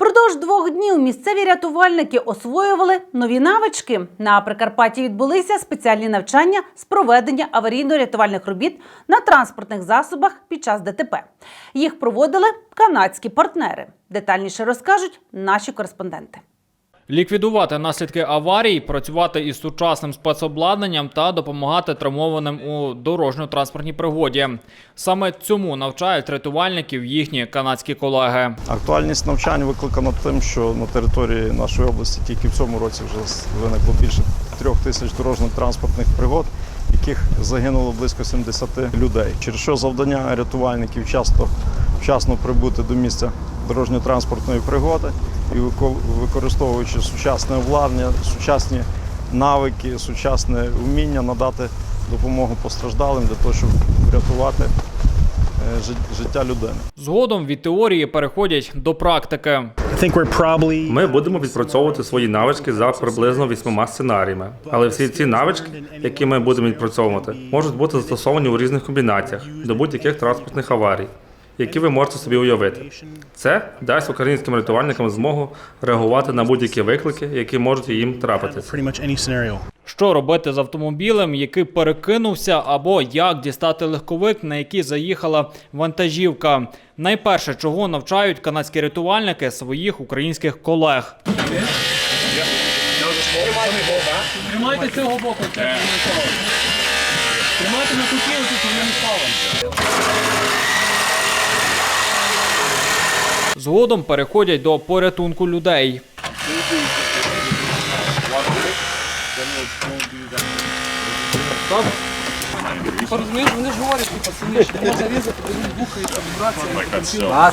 Впродовж двох днів місцеві рятувальники освоювали нові навички. На Прикарпатті відбулися спеціальні навчання з проведення аварійно-рятувальних робіт на транспортних засобах під час ДТП. Їх проводили канадські партнери. Детальніше розкажуть наші кореспонденти. Ліквідувати наслідки аварій, працювати із сучасним спецобладнанням та допомагати травмованим у дорожньо-транспортній пригоді. Саме цьому навчають рятувальників їхні канадські колеги. Актуальність навчань викликана тим, що на території нашої області тільки в цьому році вже виникло більше трьох тисяч дорожньо-транспортних пригод, яких загинуло близько 70 людей. Через що завдання рятувальників часто вчасно прибути до місця дорожньо-транспортної пригоди і вико- використовуючи сучасне обладнання, сучасні навики, сучасне вміння надати допомогу постраждалим для того, щоб врятувати е, життя людини. Згодом від теорії переходять до практики. Ми будемо відпрацьовувати свої навички за приблизно вісьмома сценаріями. Але всі ці навички, які ми будемо відпрацьовувати, можуть бути застосовані у різних комбінаціях до будь-яких транспортних аварій, які ви можете собі уявити. Це дасть українським рятувальникам змогу реагувати на будь-які виклики, які можуть їм трапитися. Що робити з автомобілем, який перекинувся, або як дістати легковик, на який заїхала вантажівка. Найперше, чого навчають канадські рятувальники своїх українських колег. Тримайте цього боку, Тримайте на куті, тут не спали. Згодом переходять до порятунку людей. Розумієш, вони ж говорять, що пацани, що можна різати, вони бухаються, вібрація,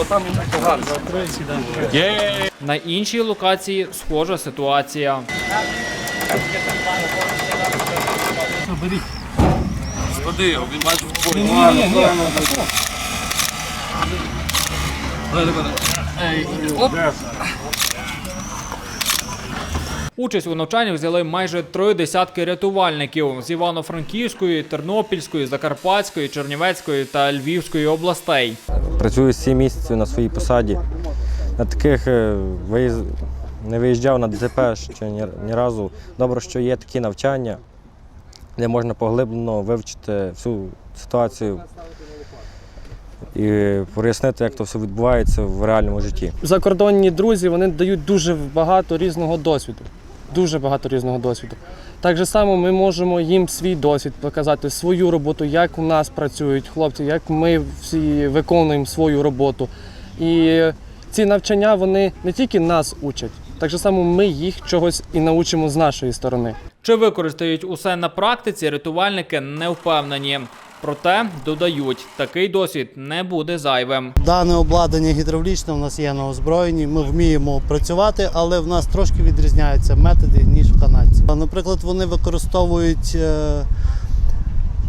там погано. На іншій локації схожа ситуація. Води його, він бачив в твої. Оп, Участь у навчанні взяли майже три десятки рятувальників з Івано-Франківської, Тернопільської, Закарпатської, Чернівецької та Львівської областей. Працюю 7 місяців на своїй посаді. На таких е, виїз... не виїжджав на ДТП ще ні разу. Добре, що є такі навчання, де можна поглиблено вивчити всю ситуацію і пояснити, як то все відбувається в реальному житті. закордонні друзі вони дають дуже багато різного досвіду. Дуже багато різного досвіду. Так же само ми можемо їм свій досвід показати, свою роботу, як у нас працюють хлопці, як ми всі виконуємо свою роботу. І ці навчання вони не тільки нас учать, так же само ми їх чогось і научимо з нашої сторони. Чи використають усе на практиці, рятувальники не впевнені. Проте додають, такий досвід не буде зайвим. Дане обладнання гідравлічне у нас є на озброєнні. Ми вміємо працювати, але в нас трошки відрізняються методи ніж в канадців. Наприклад, вони використовують е,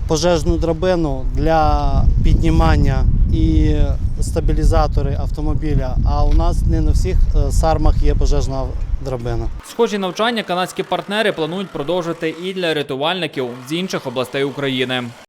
пожежну драбину для піднімання і стабілізатори автомобіля. А у нас не на всіх е, сармах є пожежна драбина. Схожі навчання канадські партнери планують продовжити і для рятувальників з інших областей України.